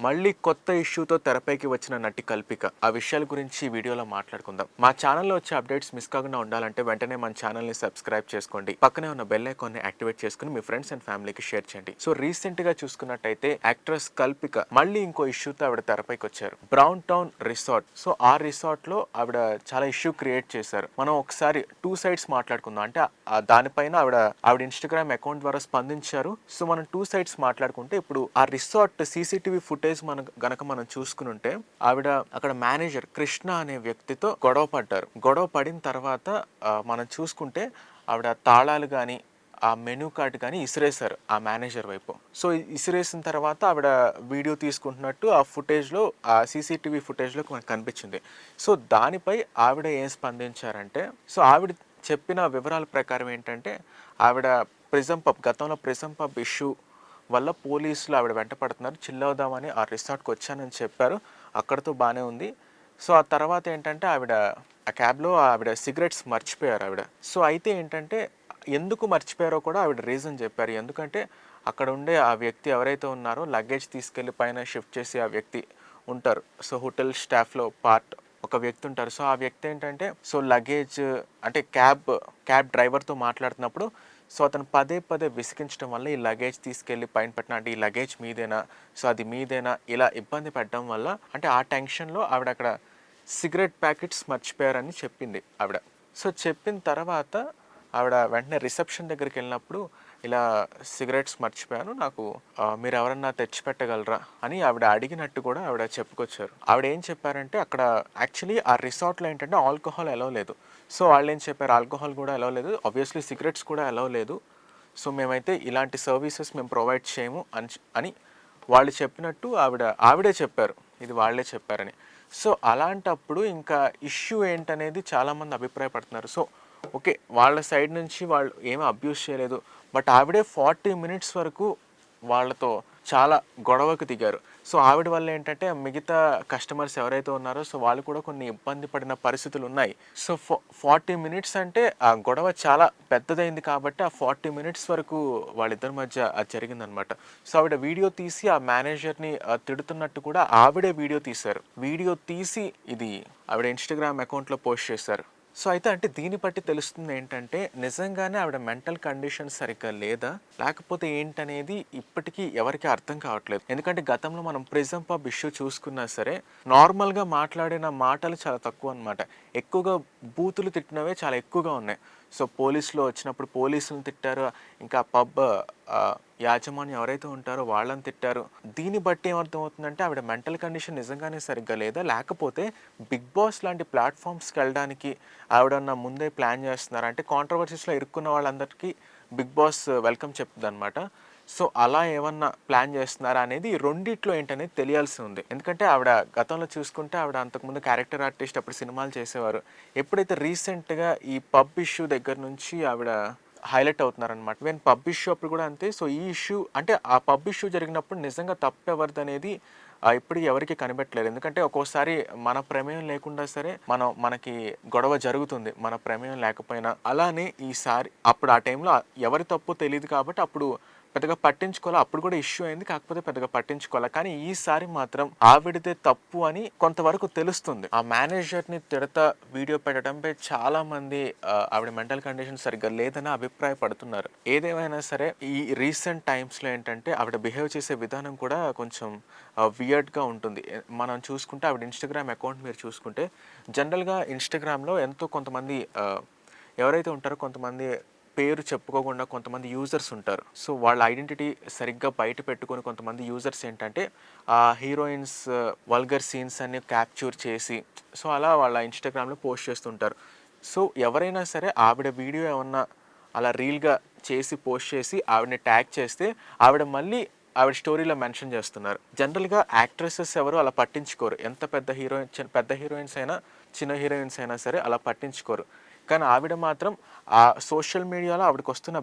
మళ్ళీ కొత్త ఇష్యూతో తెరపైకి వచ్చిన నటి కల్పిక. ఆ విషయాల గురించి వీడియోలో మాట్లాడుకుందాం. మా ఛానల్లో వచ్చే అప్డేట్స్ మిస్ కాకుండా ఉండాలంటే వెంటనే మన ఛానల్ని సబ్స్క్రైబ్ చేసుకోండి. పక్కనే ఉన్న బెల్ ఐకాన్ని యాక్టివేట్ చేసుకుని మీ ఫ్రెండ్స్ అండ్ ఫ్యామిలీకి షేర్ చేయండి. సో రీసెంట్గా చూసుకున్నట్టయితే యాక్ట్రెస్ కల్పిక మళ్ళీ ఇంకో ఇష్యూతో ఆవిడ తెరపైకి వచ్చారు. Brown Town resort. సో ఆ రిసార్ట్లో ఆవిడ చాలా ఇష్యూ క్రియేట్ చేశారు. మనం ఒకసారి టూ సైడ్స్ మాట్లాడుకుందాం. అంటే దానిపైన ఆవిడ ఆవిడ ఇన్స్టాగ్రామ్ అకౌంట్ ద్వారా స్పందించారు. సో మనం టూ సైడ్స్ మాట్లాడుకుంటే ఇప్పుడు ఆ రిసార్ట్ సీసీటీవీ ఫుటేజ్ మన గనక మనం చూసుకుని ఉంటే ఆవిడ అక్కడ మేనేజర్ కృష్ణ అనే వ్యక్తితో గొడవ పడ్డారు. గొడవ పడిన తర్వాత మనం చూసుకుంటే ఆవిడ తాళాలు కానీ ఆ మెనూ కార్డ్ కానీ ఇసిరేశారు ఆ మేనేజర్ వైపు. సో ఇసిరేసిన తర్వాత ఆవిడ వీడియో తీసుకుంటున్నట్టు ఆ ఫుటేజ్లో ఆ సీసీటీవీ ఫుటేజ్లో మనకు కనిపించింది. సో దానిపై ఆవిడ ఏం స్పందించారంటే సో ఆవిడ చెప్పిన వివరాల ప్రకారం ఏంటంటే ఆవిడ ప్రిజం పబ్ గతంలో ప్రిజం పబ్ ఇష్యూ వల్ల పోలీసులు ఆవిడ వెంట పడుతున్నారు. చిల్లవుదామని ఆ రిసార్ట్కి వచ్చానని చెప్పారు. అక్కడతో బాగానే ఉంది. సో ఆ తర్వాత ఏంటంటే ఆవిడ ఆ క్యాబ్లో ఆవిడ సిగరెట్స్ మర్చిపోయారు ఆవిడ. సో అయితే ఏంటంటే ఎందుకు మర్చిపోయారో కూడా ఆవిడ రీజన్ చెప్పారు. ఎందుకంటే అక్కడ ఉండే ఆ వ్యక్తి ఎవరైతే ఉన్నారో లగేజ్ తీసుకెళ్ళి పైన షిఫ్ట్ చేసి ఆ వ్యక్తి ఉంటారు. సో హోటల్ స్టాఫ్లో పార్ట్ ఒక వ్యక్తి ఉంటారు. సో ఆ వ్యక్తి ఏంటంటే సో లగేజ్ అంటే క్యాబ్ క్యాబ్ డ్రైవర్తో మాట్లాడుతున్నప్పుడు సో అతను పదే పదే విసిగించడం వల్ల ఈ లగేజ్ తీసుకెళ్ళి పైన పెట్టిన అంటే ఈ లగేజ్ మీదేనా సో అది మీదేనా ఇలా ఇబ్బంది పెట్టడం వల్ల అంటే ఆ టెన్షన్లో ఆవిడ అక్కడ సిగరెట్ ప్యాకెట్స్ మర్చిపోయారని చెప్పింది ఆవిడ. సో చెప్పిన తర్వాత ఆవిడ వెంటనే రిసెప్షన్ దగ్గరికి వెళ్ళినప్పుడు ఇలా సిగరెట్స్ మర్చిపోయాను. నాకు మీరు ఎవరన్నా తెచ్చి పెట్టగలరా అని ఆవిడ అడిగినట్టు కూడా ఆవిడ చెప్పుకొచ్చారు. ఆవిడ ఏం చెప్పారంటే అక్కడ యాక్చువల్లీ ఆ రిసార్ట్లో ఏంటంటే ఆల్కహాల్ ఎలా లేదు. సో వాళ్ళు ఏం చెప్పారు? ఆల్కహాల్ కూడా ఎలా లేదు. ఆబ్వియస్లీ సిగరెట్స్ కూడా ఎలా లేదు. సో మేమైతే ఇలాంటి సర్వీసెస్ మేము ప్రొవైడ్ చేయము అని అని వాళ్ళు చెప్పినట్టు ఆవిడ ఆవిడే చెప్పారు. ఇది వాళ్ళే చెప్పారని. సో అలాంటప్పుడు ఇంకా ఇష్యూ ఏంటనేది చాలామంది అభిప్రాయపడుతున్నారు. సో ఓకే వాళ్ళ సైడ్ నుంచి వాళ్ళు ఏమీ అబ్యూస్ చేయలేదు. బట్ ఆవిడే ఫార్టీ మినిట్స్ వరకు వాళ్ళతో చాలా గొడవకు దిగారు. సో ఆవిడ వల్ల ఏంటంటే మిగతా కస్టమర్స్ ఎవరైతే ఉన్నారో సో వాళ్ళు కూడా కొన్ని ఇబ్బంది పడిన పరిస్థితులు ఉన్నాయి. సో ఫార్టీ మినిట్స్ అంటే ఆ గొడవ చాలా పెద్దదైంది కాబట్టి ఆ ఫార్టీ మినిట్స్ వరకు వాళ్ళిద్దరి మధ్య అది జరిగిందనమాట. సో ఆవిడ వీడియో తీసి ఆ మేనేజర్ని తిడుతున్నట్టు కూడా ఆవిడే వీడియో తీశారు. వీడియో తీసి ఇది ఆవిడ ఇన్స్టాగ్రామ్ అకౌంట్లో పోస్ట్ చేశారు. సో అయితే అంటే దీన్ని బట్టి తెలుస్తుంది ఏంటంటే నిజంగానే ఆవిడ మెంటల్ కండిషన్ సరిగ్గా లేదా? లేకపోతే ఏంటనేది ఇప్పటికీ ఎవరికి అర్థం కావట్లేదు. ఎందుకంటే గతంలో మనం ప్రిజం పబ్ ఇష్యూ చూసుకున్నా సరే నార్మల్గా మాట్లాడిన మాటలు చాలా తక్కువ అన్నమాట. ఎక్కువగా బూతులు తిట్టినవే చాలా ఎక్కువగా ఉన్నాయి. సో పోలీసులో వచ్చినప్పుడు పోలీసులను తిట్టారు. ఇంకా పబ్ యాజమాన్యం ఎవరైతే ఉంటారో వాళ్ళని తిట్టారు. దీన్ని బట్టి ఏమర్థమవుతుందంటే ఆవిడ మెంటల్ కండిషన్ నిజంగానే సరిగ్గా లేదా? లేకపోతే బిగ్ బాస్ లాంటి ప్లాట్ఫామ్స్కి వెళ్ళడానికి ఆవిడన్న ముందే ప్లాన్ చేస్తున్నారు? అంటే కాంట్రవర్సీస్లో ఇరుక్కున్న వాళ్ళందరికీ బిగ్ బాస్ వెల్కమ్ చెప్తుంది అనమాట సో అలా ఏమన్నా ప్లాన్ చేస్తున్నారా అనేది రెండిట్లో ఏంటనేది తెలియాల్సి ఉంది. ఎందుకంటే ఆవిడ గతంలో చూసుకుంటే ఆవిడ అంతకుముందు క్యారెక్టర్ ఆర్టిస్ట్ అప్పుడు సినిమాలు చేసేవారు. ఎప్పుడైతే రీసెంట్గా ఈ పబ్ ఇష్యూ దగ్గర నుంచి ఆవిడ హైలైట్ అవుతున్నారనమాట వెన్ పబ్ ఇష్యూ అప్పుడు కూడా అంతే. సో ఈ ఇష్యూ అంటే ఆ పబ్ ఇష్యూ జరిగినప్పుడు నిజంగా తప్పెవరిది అనేది ఇప్పుడు ఎవరికి కనిపెట్టలేదు. ఎందుకంటే ఒక్కోసారి మన ప్రమేయం లేకుండా సరే మనం మనకి గొడవ జరుగుతుంది. మన ప్రమేయం లేకపోయినా. అలానే ఈసారి అప్పుడు ఆ టైంలో ఎవరి తప్పు తెలియదు కాబట్టి అప్పుడు పెద్దగా పట్టించుకోవాలి? అప్పుడు కూడా ఇష్యూ అయింది కాకపోతే పెద్దగా పట్టించుకోవాలి? కానీ ఈసారి మాత్రం ఆవిడదే తప్పు అని కొంతవరకు తెలుస్తుంది. ఆ మేనేజర్ని తిడతా వీడియో పెట్టడంపై చాలా మంది ఆవిడ మెంటల్ కండిషన్ సరిగ్గా లేదని అభిప్రాయపడుతున్నారు. ఏదేమైనా సరే ఈ రీసెంట్ టైమ్స్లో ఏంటంటే ఆవిడ బిహేవ్ చేసే విధానం కూడా కొంచెం వియర్డ్గా ఉంటుంది. మనం చూసుకుంటే ఆవిడ ఇన్స్టాగ్రామ్ అకౌంట్ మీరు చూసుకుంటే జనరల్గా ఇన్స్టాగ్రామ్లో ఎంతో కొంతమంది ఎవరైతే ఉంటారో కొంతమంది పేరు చెప్పుకోకుండా కొంతమంది యూజర్స్ ఉంటారు. సో వాళ్ళ ఐడెంటిటీ సరిగ్గా బయట పెట్టుకుని కొంతమంది యూజర్స్ ఏంటంటే ఆ హీరోయిన్స్ వల్గర్ సీన్స్ అన్ని క్యాప్చర్ చేసి సో అలా వాళ్ళ ఇన్స్టాగ్రామ్లో పోస్ట్ చేస్తుంటారు. సో ఎవరైనా సరే ఆవిడ వీడియో ఏమన్నా అలా రీల్గా చేసి పోస్ట్ చేసి ఆవిడని ట్యాగ్ చేస్తే ఆవిడ మళ్ళీ ఆవిడ స్టోరీలో మెన్షన్ చేస్తున్నారు. జనరల్గా యాక్ట్రెసెస్ ఎవరు అలా పట్టించుకోరు. ఎంత పెద్ద హీరోయిన్ చిన్న- పెద్ద హీరోయిన్స్ అయినా చిన్న హీరోయిన్స్ అయినా సరే అలా పట్టించుకోరు. కానీ ఆవిడ మాత్రం ఆ సోషల్ మీడియాలో ఆవిడకి వస్తున్న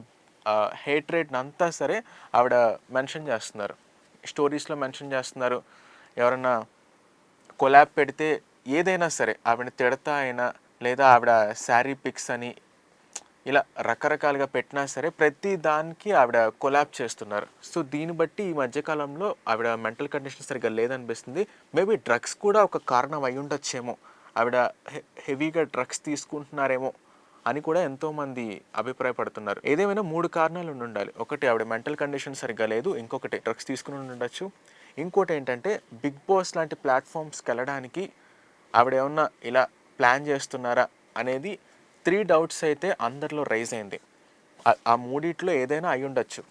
హేట్ రేట్ని అంతా సరే ఆవిడ మెన్షన్ చేస్తున్నారు. స్టోరీస్లో మెన్షన్ చేస్తున్నారు. ఎవరన్నా కొలాబ్ పెడితే ఏదైనా సరే ఆవిడ తిడతా అయినా లేదా ఆవిడ శారీ పిక్స్ అని ఇలా రకరకాలుగా పెట్టినా సరే ప్రతి దానికి ఆవిడ కొలాబ్ చేస్తున్నారు. సో దీన్ని బట్టి ఈ మధ్యకాలంలో ఆవిడ మెంటల్ కండిషన్ సరిగ్గా లేదనిపిస్తుంది. మేబీ డ్రగ్స్ కూడా ఒక కారణం అయి ఉండొచ్చేమో ఆవిడ హె- హెవీగా డ్రగ్స్ తీసుకుంటున్నారేమో అని కూడా ఎంతోమంది అభిప్రాయపడుతున్నారు. ఏదేమైనా మూడు కారణాలు ఉండి ఉండాలి ఒకటి ఆవిడ మెంటల్ కండిషన్ సరిగ్గా లేదు ఇంకొకటి డ్రగ్స్ తీసుకుని ఉండొచ్చు ఇంకోటి ఏంటంటే బిగ్ బాస్ లాంటి ప్లాట్ఫామ్స్కి వెళ్ళడానికి ఆవిడ ఏమన్నా ఇలా ప్లాన్ చేస్తున్నారా అనేది త్రీ డౌట్స్ అయితే అందరిలో రైజ్ అయింది. ఆ- ఆ మూడిట్లో ఏదైనా అయి ఉండొచ్చు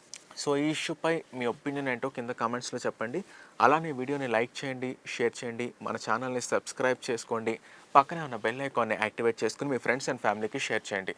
సో ఈ ఇష్యూపై మీ ఒపీనియన్ ఏంటో కింద కామెంట్స్లో చెప్పండి. అలానే వీడియోని లైక్ చేయండి షేర్ చేయండి మన ఛానల్ని సబ్స్క్రైబ్ చేసుకోండి. పక్కనే ఉన్న బెల్ ఐకాన్ని యాక్టివేట్ చేసుకుని మీ ఫ్రెండ్స్ అండ్ ఫ్యామిలీకి షేర్ చేయండి.